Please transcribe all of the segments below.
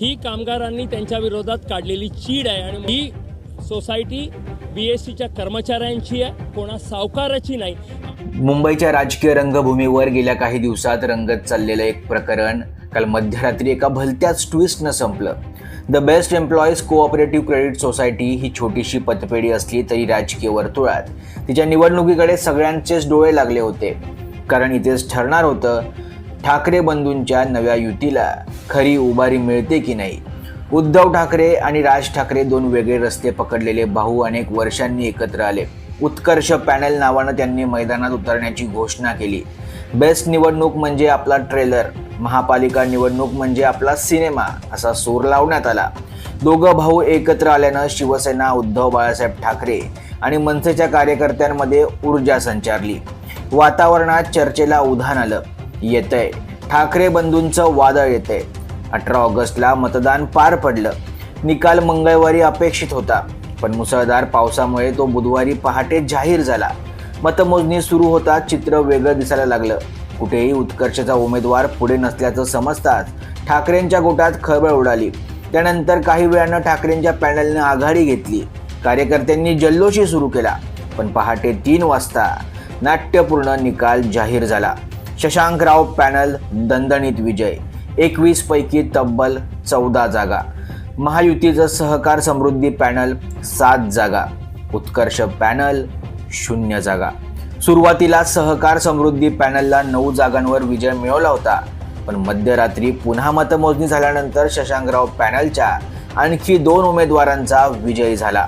ही कामगारांनी त्यांच्या विरोधात काढलेली चीड आहे आणि ही सोसायटी बी एस सीच्या कर्मचाऱ्यांची आहे कोणा सावकाराची नाही. मुंबईच्या राजकीय रंगभूमीवर गेल्या काही दिवसात रंगत चाललेलं एक प्रकरण काल मध्यरात्री एका भलत्याच ट्विस्टनं संपलं. The best employees cooperative credit society ही छोटीशी पतपेढी असली तरी राजकीय वर्तुळात. तिच्या निवडणुकीकडे सगळ्यांचेच डोळे लागले होते. कारण इथेच ठरणार होतं ठाकरे बंधूंच्या नव्या युतीला. खरी उभारी मिळते की नाही? उद्धव ठाकरे आणि राज ठाकरे दोन वेगळे रस्ते पकडलेले भाऊ अनेक वर्षांनी एकत्र आले. उत्कर्ष पॅनल नावानं त्यांनी मैदानात उतरण्याची घोषणा केली. बेस्ट निवडणूक म्हणजे आपला ट्रेलर महापालिका निवडणूक म्हणजे आपला सिनेमा असा सूर लावण्यात आला. दोघं भाऊ एकत्र आल्यानं शिवसेना उद्धव बाळासाहेब ठाकरे आणि मनसेच्या कार्यकर्त्यांमध्ये ऊर्जा संचारली. वातावरणात चर्चेला उधाण आलं. येतंय. ठाकरे बंधूंचं वादळ येतंय. अठरा ऑगस्टला मतदान पार पडलं. निकाल मंगळवारी अपेक्षित होता पण मुसळधार पावसामुळे तो बुधवारी पहाटे जाहीर झाला. मतमोजणी सुरू होता चित्र वेगळं दिसायला लागलं. कुठेही उत्कर्षचा उमेदवार पुढे नसल्याचं समजताच ठाकरेंच्या गोटात खळबळ उडाली. त्यानंतर काही वेळानं ठाकरेंच्या पॅनलनं आघाडी घेतली. कार्यकर्त्यांनी जल्लोषी सुरू केला पण पहाटे तीन वाजता नाट्यपूर्ण निकाल जाहीर झाला. शशांकराव पॅनल दणदणीत विजय एकवीस पैकी तब्बल चौदा जागा. महायुतीचं सहकार समृद्धी पॅनल सात जागा. उत्कर्ष पॅनल शून्य जागा. सुरुवातीला सहकार समृद्धी पॅनलला नऊ जागांवर विजय मिळवला होता. पण मध्यरात्री पुन्हा मतमोजणी झाल्यानंतर शशांकराव पॅनलच्या आणखी दोन उमेदवारांचा विजय झाला.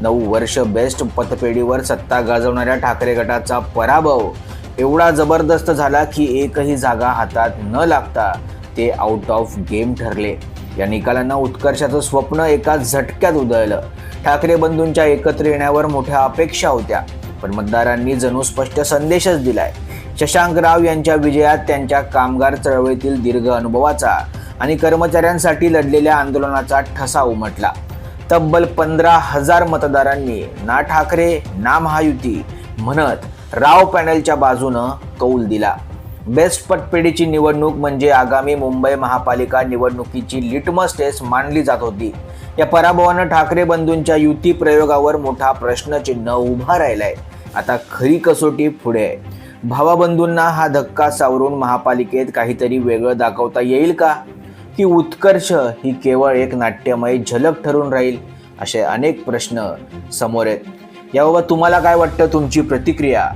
नऊ वर्ष बेस्ट पतपेढीवर सत्ता गाजवणाऱ्या ठाकरे गटाचा पराभव एवढा जबरदस्त झाला की एकही जागा हातात न लागता ते आउट ऑफ गेम ठरले. या निकालांना उत्कर्षाचं स्वप्न एका झटक्यात उधळलं ठाकरे बंधूंच्या एकत्र येण्यावर मोठ्या अपेक्षा होत्या पण मतदारांनी जणू स्पष्ट संदेशच दिलाय. शशांकराव यांच्या विजयात त्यांच्या कामगार चळवळीतील दीर्घ अनुभवाचा आणि कर्मचाऱ्यांसाठी लढलेल्या आंदोलनाचा ठसा उमटला. तब्बल पंधरा हजार मतदारांनी ना ठाकरे ना महायुती म्हणत राव पॅनलच्या बाजूनं कौल दिला. बेस्ट पटपेढीची निवडणूक म्हणजे आगामी मुंबई महापालिका निवडणुकीची लिटमस टेस्ट मानली जात होती. या पराभवानं ठाकरे बंधूंच्या युती प्रयोगावर मोठा प्रश्नचिन्ह उभा राहिलाय. आता खरी कसोटी पुढे आहे. भावाबंधूंना हा धक्का सावरून महापालिकेत काहीतरी वेगळं दाखवता येईल का? की उत्कर्ष ही केवळ एक नाट्यमय झलक ठरून राहील असे अनेक प्रश्न समोर आहेत. याबाबत तुम्हाला काय वाटतं? तुमची प्रतिक्रिया?